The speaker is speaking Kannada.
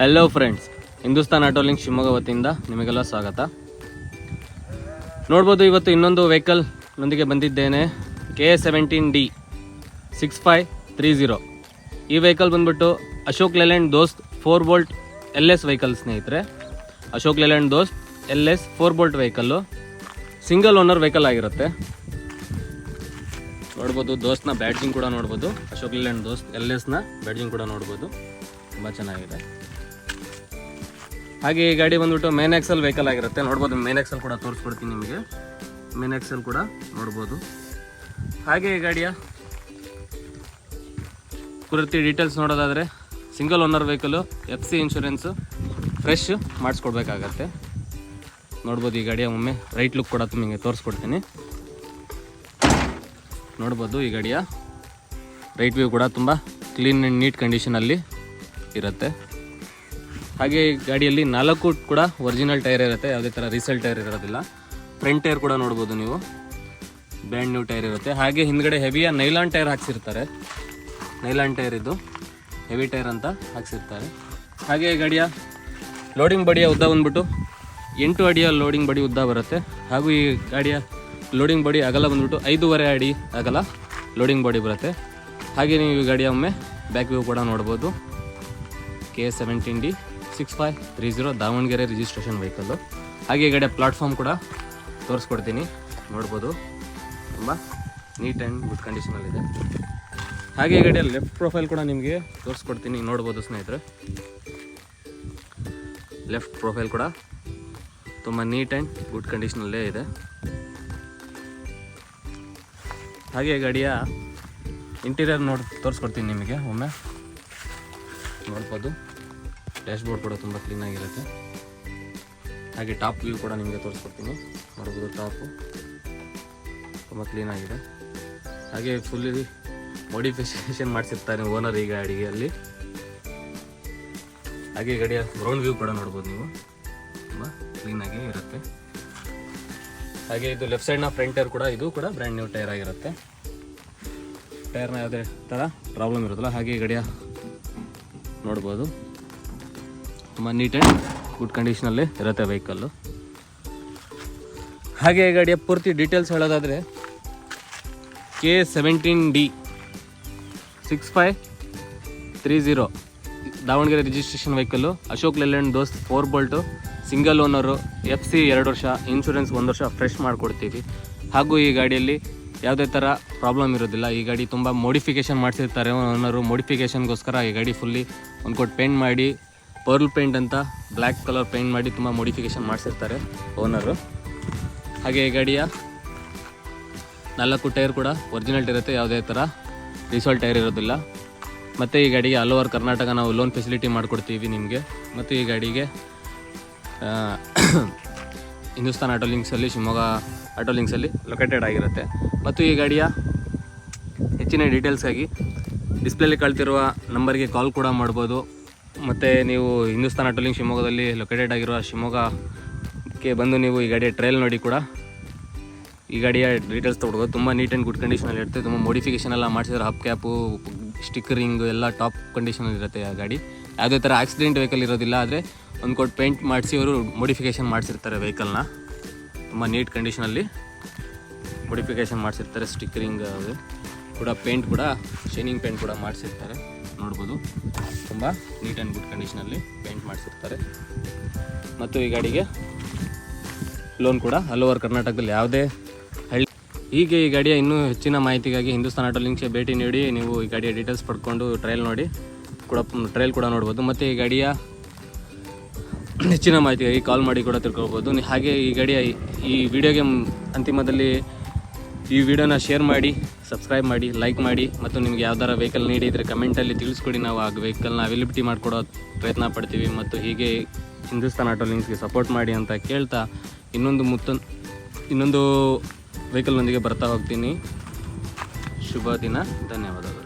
Hello friends Hindustan auto link Shivamogga ವತಿಯಿಂದ ನಿಮಗೆಲ್ಲ ಸ್ವಾಗತ. ನೋಡ್ಬೋದು ಇವತ್ತು ಇನ್ನೊಂದು ವೆಹಿಕಲ್ ನೊಂದಿಗೆ ಬಂದಿದ್ದೇನೆ K A seventeen D six five three zero ಈ ವೆಹಿಕಲ್ ಬಂದ್ಬಿಟ್ಟು Ashok Leyland Dost four bolt L S vehicle ಸ್ನೇಹಿತರೆ. Ashok Leyland Dost L S four bolt vehicle single owner vehicle ಆಗಿರುತ್ತೆ. ನೋಡ್ಬೋದು ದೋಸ್ತ್ನ ಬ್ಯಾಡ್ಜಿಂಗ್ ಕೂಡ ನೋಡ್ಬೋದು. ಅಶೋಕ್ ಲೇಲ್ಯಾಂಡ್ ದೋಸ್ತ್ ಎಲ್ ಎಸ್ನ ಬ್ಯಾಡ್ಜಿಂಗ್ ಕೂಡ ನೋಡ್ಬೋದು. ತುಂಬ ಚೆನ್ನಾಗಿದೆ. ಹಾಗೆ ಈ ಗಾಡಿ ಬಂದ್ಬಿಟ್ಟು ಮೇನ್ ಆಕ್ಸಲ್ ವೆಹಿಕಲ್ ಆಗಿರುತ್ತೆ. ನೋಡ್ಬೋದು ಮೇನ್ ಆಕ್ಸಲ್ ಕೂಡ ತೋರಿಸ್ಕೊಡ್ತೀನಿ ನಿಮಗೆ. ಮೇನ್ ಆಕ್ಸಲ್ ಕೂಡ ನೋಡ್ಬೋದು. ಹಾಗೆ ಈ ಗಾಡಿಯ ಕುರಿತು ಡೀಟೇಲ್ಸ್ ನೋಡೋದಾದರೆ single owner vehicle F C insurance fresh ಮಾಡಿಸ್ಕೊಡ್ಬೇಕಾಗತ್ತೆ. ನೋಡ್ಬೋದು ಈ ಗಾಡಿಯ ಒಮ್ಮೆ ರೈಟ್ ಲುಕ್ ಕೂಡ ನಿಮಗೆ ತೋರಿಸ್ಕೊಡ್ತೀನಿ. ನೋಡ್ಬೋದು ಈ ಗಾಡಿಯ ರೈಟ್ ವ್ಯೂ ಕೂಡ ತುಂಬ ಕ್ಲೀನ್ ಆ್ಯಂಡ್ ನೀಟ್ ಕಂಡೀಷನಲ್ಲಿ ಇರುತ್ತೆ. ಹಾಗೆ ಗಾಡಿಯಲ್ಲಿ ನಾಲ್ಕು ಕೂಡ ಒರಿಜಿನಲ್ ಟೈರ್ ಇರುತ್ತೆ, ಯಾವುದೇ ಥರ ರೀಸೆಲ್ ಟೈರ್ ಇರೋದಿಲ್ಲ. ಫ್ರಂಟ್ ಟೈರ್ ಕೂಡ ನೋಡ್ಬೋದು ನೀವು. ಬ್ಯಾಂಡ್ ನ್ಯೂ ಟೈರ್ ಇರುತ್ತೆ. ಹಾಗೆ ಹಿಂದ್ಗಡೆ ಹೆವಿಯ ನೈಲಾನ್ ಟೈರ್ ಹಾಕ್ಸಿರ್ತಾರೆ. ನೈಲಾನ್ ಟೈರ್ ಇದು. ಹೆವಿ ಟೈರ್ ಅಂತ ಹಾಕ್ಸಿರ್ತಾರೆ. ಹಾಗೆ ಗಾಡಿಯ ಲೋಡಿಂಗ್ ಬಡಿಯ ಉದ್ದ ಬಂದ್ಬಿಟ್ಟು ಎಂಟು ಅಡಿಯ ಲೋಡಿಂಗ್ ಬಡಿ ಉದ್ದ ಬರುತ್ತೆ. ಹಾಗೂ ಈ ಗಾಡಿಯ ಲೋಡಿಂಗ್ ಬಡಿ ಅಗಲ ಬಂದ್ಬಿಟ್ಟು ಐದೂವರೆ ಅಡಿ ಅಗಲ ಲೋಡಿಂಗ್ ಬಾಡಿ ಬರುತ್ತೆ. ಹಾಗೆ ನೀವು ಈ ಗಾಡಿಯ ಒಮ್ಮೆ ಬ್ಯಾಕ್ ವ್ಯೂ ಕೂಡ ನೋಡ್ಬೋದು. K seventeen D. Six five three zero Davanagere registration vehicle ಹಾಗೆ ಈ ಕಡೆ ಪ್ಲಾಟ್ಫಾರ್ಮ್ ಕೂಡ ತೋರಿಸ್ಕೊಡ್ತೀನಿ. ನೋಡ್ಬೋದು. ತುಂಬ ನೀಟ್ ಆ್ಯಂಡ್ ಗುಡ್ ಕಂಡೀಷನಲ್ಲಿದೆ ಹಾಗೆ ಈ ಕಡೆ ಲೆಫ್ಟ್ ಪ್ರೊಫೈಲ್ ಕೂಡ ನಿಮಗೆ ತೋರಿಸ್ಕೊಡ್ತೀನಿ. ನೋಡ್ಬೋದು ಸ್ನೇಹಿತರೆ. ಲೆಫ್ಟ್ ಪ್ರೊಫೈಲ್ ಕೂಡ ತುಂಬ ನೀಟ್ ಆ್ಯಂಡ್ ಗುಡ್ ಕಂಡೀಷನಲ್ಲೇ ಇದೆ. ಹಾಗೆ ಗಾಡಿಯ ಇಂಟೀರಿಯರ್ ನೋಡಿ, ತೋರಿಸ್ಕೊಡ್ತೀನಿ ನಿಮಗೆ ಒಮ್ಮೆ. ನೋಡ್ಬೋದು. ಡ್ಯಾಶ್ ಬೋರ್ಡ್ ಕೂಡ ತುಂಬ ಕ್ಲೀನಾಗಿರುತ್ತೆ ಹಾಗೆ ಟಾಪ್ ವ್ಯೂ ಕೂಡ ನಿಮಗೆ ತೋರಿಸ್ಕೊಡ್ತೀನಿ. ನೋಡ್ಬೋದು ಟಾಪು ತುಂಬ ಕ್ಲೀನಾಗಿದೆ ಹಾಗೆ ಫುಲ್ಲಿ ಮಾಡಿಫಿಕೇಷನ್ ಮಾಡಿಸಿರ್ತಾರೆ ಓನರ್ ಈಗ ಅಡಿಗೆಯಲ್ಲಿ. ಹಾಗೆ ಗಡಿಯ ಗ್ರೌಂಡ್ ವ್ಯೂ ಕೂಡ ನೋಡ್ಬೋದು ನೀವು. ತುಂಬ ಕ್ಲೀನಾಗಿ ಇರುತ್ತೆ. ಹಾಗೆ ಇದು ಲೆಫ್ಟ್ ಸೈಡ್ನ ಫ್ರಂಟ್ ಟೈರ್ ಕೂಡ, ಇದು ಕೂಡ ಬ್ರ್ಯಾಂಡ್ ನ್ಯೂ ಟೈರ್ ಆಗಿರುತ್ತೆ. ಟೈರ್ನ ಯಾವುದೇ ಥರ ಪ್ರಾಬ್ಲಮ್ ಇರೋದಿಲ್ಲ ಹಾಗೆ ಗಡಿಯ ನೋಡ್ಬೋದು. ತುಂಬ ನೀಟ್ ಆ್ಯಂಡ್ ಗುಡ್ ಕಂಡೀಷನಲ್ಲಿ ಇರುತ್ತೆ ವೆಹಿಕಲ್ಲು ಹಾಗೆ ಗಾಡಿಯ ಪೂರ್ತಿ ಡೀಟೇಲ್ಸ್ ಹೇಳೋದಾದರೆ K seventeen D six five three zero Davanagere registration vehicle Ashok Leyland Dost four bolt single owner F C ಎರಡು ವರ್ಷ ಇನ್ಶೂರೆನ್ಸ್ ಒಂದು ವರ್ಷ ಫ್ರೆಶ್ ಮಾಡಿಕೊಡ್ತೀವಿ. ಹಾಗೂ ಈ ಗಾಡಿಯಲ್ಲಿ ಯಾವುದೇ ಥರ ಪ್ರಾಬ್ಲಮ್ ಇರೋದಿಲ್ಲ. ಈ ಗಾಡಿ ತುಂಬ ಮೋಡಿಫಿಕೇಷನ್ ಮಾಡಿಸಿರ್ತಾರೆ ಓನರು ಮೋಡಿಫಿಕೇಷನ್ಗೋಸ್ಕರ ಈ ಗಾಡಿ ಫುಲ್ಲಿ ಒಂದು ಕೊಟ್ಟು ಪೇಂಟ್ ಮಾಡಿ ಪರ್ಲ್ ಪೇಂಟ್ ಅಂತ ಬ್ಲ್ಯಾಕ್ ಕಲರ್ ಪೇಂಟ್ ಮಾಡಿ ತುಂಬ ಮೋಡಿಫಿಕೇಷನ್ ಮಾಡಿಸಿರ್ತಾರೆ ಓನರು ಹಾಗೆ ಈ ಗಾಡಿಯ ನಾಲ್ಕು ಟೈರ್ ಕೂಡ ಒರಿಜಿನಲ್ ಇರುತ್ತೆ, ಯಾವುದೇ ಥರ ರಿಸಲ್ಟ್ ಟೈರ್ ಇರೋದಿಲ್ಲ. ಮತ್ತು ಈ ಗಾಡಿಗೆ ಆಲ್ ಓವರ್ ಕರ್ನಾಟಕ ನಾವು ಲೋನ್ ಫೆಸಿಲಿಟಿ ಮಾಡಿಕೊಡ್ತೀವಿ ನಿಮಗೆ. ಮತ್ತು ಈ ಗಾಡಿಗೆ ಹಿಂದೂಸ್ತಾನ್ ಆಟೋ ಲಿಂಕ್ಸಲ್ಲಿ ಶಿವಮೊಗ್ಗ ಆಟೋ ಲಿಂಕ್ಸಲ್ಲಿ ಲೊಕೇಟೆಡ್ ಆಗಿರುತ್ತೆ. ಮತ್ತು ಈ ಗಾಡಿಯ ಹೆಚ್ಚಿನ ಡೀಟೇಲ್ಸ್ಗಾಗಿ ಡಿಸ್ಪ್ಲೇಲಿ ಕಳ್ತಿರುವ ನಂಬರ್ಗೆ ಕಾಲ್ ಕೂಡ ಮಾಡ್ಬೋದು. ಮತ್ತು ನೀವು ಹಿಂದೂಸ್ತಾನ ಟೂಲಿಂಗ್ ಶಿವಮೊಗ್ಗದಲ್ಲಿ ಲೊಕೇಟೆಡ್ ಆಗಿರುವ ಶಿವಮೊಗ್ಗಕ್ಕೆ ಬಂದು ನೀವು ಈ ಗಾಡಿಯ ಟ್ರೈಲ್ ನೋಡಿ ಕೂಡ. ಈ ಗಾಡಿಯ ಡೀಟೇಲ್ಸ್ ತೊಗೊಡ್ಬೋದು ತುಂಬ ನೀಟ್ ಆ್ಯಂಡ್ ಗುಡ್ ಕಂಡೀಷನಲ್ಲಿ ಇರುತ್ತೆ. ತುಂಬ ಮೋಡಿಫಿಕೇಷನ್ ಎಲ್ಲ ಮಾಡಿಸಿದ್ರೆ ಹಬ್ ಕ್ಯಾಪು ಸ್ಟಿಕ್ಕರಿಂಗು ಎಲ್ಲ ಟಾಪ್ ಕಂಡೀಷನಲ್ಲಿ ಇರುತ್ತೆ ಆ ಗಾಡಿ. ಯಾವುದೇ ಥರ ಆಕ್ಸಿಡೆಂಟ್ ವೆಹಿಕಲ್ ಇರೋದಿಲ್ಲ, ಆದರೆ ಒಂದು ಕೊಟ್ಟು ಪೇಂಟ್ ಮಾಡಿಸಿ ಅವರು ಮೋಡಿಫಿಕೇಷನ್ ಮಾಡಿಸಿರ್ತಾರೆ ವೆಹಿಕಲ್ನ ತುಂಬ ನೀಟ್ ಕಂಡೀಷನಲ್ಲಿ ಮೋಡಿಫಿಕೇಷನ್ ಮಾಡಿಸಿರ್ತಾರೆ ಸ್ಟಿಕ್ಕರಿಂಗ್ ಅದು. ಕೂಡ ಪೇಂಟ್ ಕೂಡ ಶೈನಿಂಗ್ ಪೇಂಟ್ ಕೂಡ ಮಾಡಿಸಿರ್ತಾರೆ. ನೋಡ್ಬೋದು. ತುಂಬ ನೀಟ್ ಆ್ಯಂಡ್ ಗುಡ್ ಕಂಡೀಷನಲ್ಲಿ ಪೇಂಟ್ ಮಾಡಿಸಿರ್ತಾರೆ. ಮತ್ತು ಈ ಗಾಡಿಗೆ ಲೋನ್ ಕೂಡ ಆಲ್ ಓವರ್ ಕರ್ನಾಟಕದಲ್ಲಿ ಯಾವುದೇ ಹಳ್ಳಿ ಹೀಗೆ ಈ ಗಾಡಿಯ ಇನ್ನೂ ಹೆಚ್ಚಿನ ಮಾಹಿತಿಗಾಗಿ ಹಿಂದೂಸ್ತಾನ್ ಆಟೋ ಲಿಂಕ್ಸ್ಗೆ ಭೇಟಿ ನೀಡಿ, ನೀವು ಈ ಗಾಡಿಯ ಡೀಟೇಲ್ಸ್ ಪಡ್ಕೊಂಡು ಟ್ರಯಲ್ ನೋಡಿ ಕೂಡ ಟ್ರಯಲ್ ಕೂಡ ನೋಡ್ಬೋದು. ಮತ್ತು ಈ ಗಾಡಿಯ ಹೆಚ್ಚಿನ ಮಾಹಿತಿಗಾಗಿ ಕಾಲ್ ಮಾಡಿ ಕೂಡ ತಿಳ್ಕೊಳ್ಬೋದು. ಹಾಗೆ ಈ ಗಾಡಿಯ ಈ- ವಿಡಿಯೋಗೆ ಅಂತಿಮದಲ್ಲಿ ಈ ವಿಡಿಯೋನ ಶೇರ್ ಮಾಡಿ ಸಬ್ಸ್ಕ್ರೈಬ್ ಮಾಡಿ ಲೈಕ್ ಮಾಡಿ ಮತ್ತು ನಿಮ್ಗೆ ಯಾವ್ದಾರ ವೆಹಿಕಲ್ ನೀಡಿದರೆ ಕಮೆಂಟಲ್ಲಿ ತಿಳಿಸ್ಕೊಡಿ. ನಾವು ಆ ವೆಹಿಕಲ್ನ ಅವೈಲಿಬಿಲಿಟಿ ಮಾಡಿಕೊಡೋ ಪ್ರಯತ್ನ ಪಡ್ತೀವಿ ಮತ್ತು ಹೀಗೆ ಹಿಂದೂಸ್ತಾನ್ ಆಟೋ ಲಿಂಕ್ಸ್ಗೆ ಸಪೋರ್ಟ್ ಮಾಡಿ ಅಂತ ಕೇಳ್ತಾ ಇನ್ನೊಂದು ಮುತ್ತನ್ ಇನ್ನೊಂದು ವೆಹಿಕಲ್ನೊಂದಿಗೆ ಬರ್ತಾ ಹೋಗ್ತೀನಿ. ಶುಭ ದಿನ, ಧನ್ಯವಾದಗಳು.